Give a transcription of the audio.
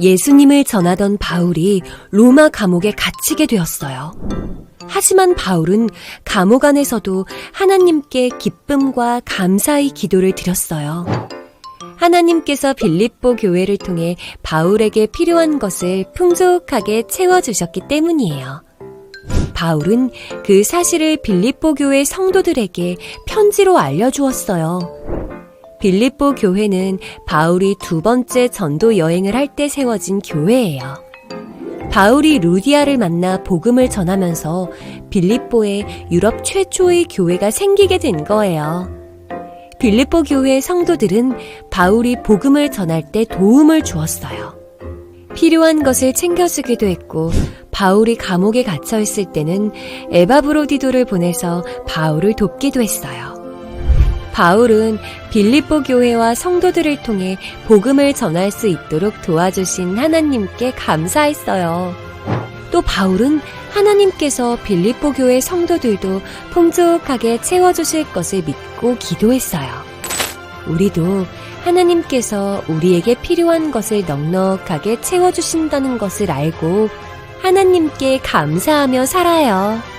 예수님을 전하던 바울이 로마 감옥에 갇히게 되었어요. 하지만 바울은 감옥 안에서도 하나님께 기쁨과 감사의 기도를 드렸어요. 하나님께서 빌립보 교회를 통해 바울에게 필요한 것을 풍족하게 채워주셨기 때문이에요. 바울은 그 사실을 빌립보 교회 성도들에게 편지로 알려주었어요. 빌립보 교회는 바울이 두 번째 전도 여행을 할 때 세워진 교회예요. 바울이 루디아를 만나 복음을 전하면서 빌립보에 유럽 최초의 교회가 생기게 된 거예요. 빌립보 교회 성도들은 바울이 복음을 전할 때 도움을 주었어요. 필요한 것을 챙겨주기도 했고 바울이 감옥에 갇혀 있을 때는 에바브로디도를 보내서 바울을 돕기도 했어요. 바울은 빌립보 교회와 성도들을 통해 복음을 전할 수 있도록 도와주신 하나님께 감사했어요. 또 바울은 하나님께서 빌립보 교회 성도들도 풍족하게 채워주실 것을 믿고 기도했어요. 우리도 하나님께서 우리에게 필요한 것을 넉넉하게 채워주신다는 것을 알고 하나님께 감사하며 살아요.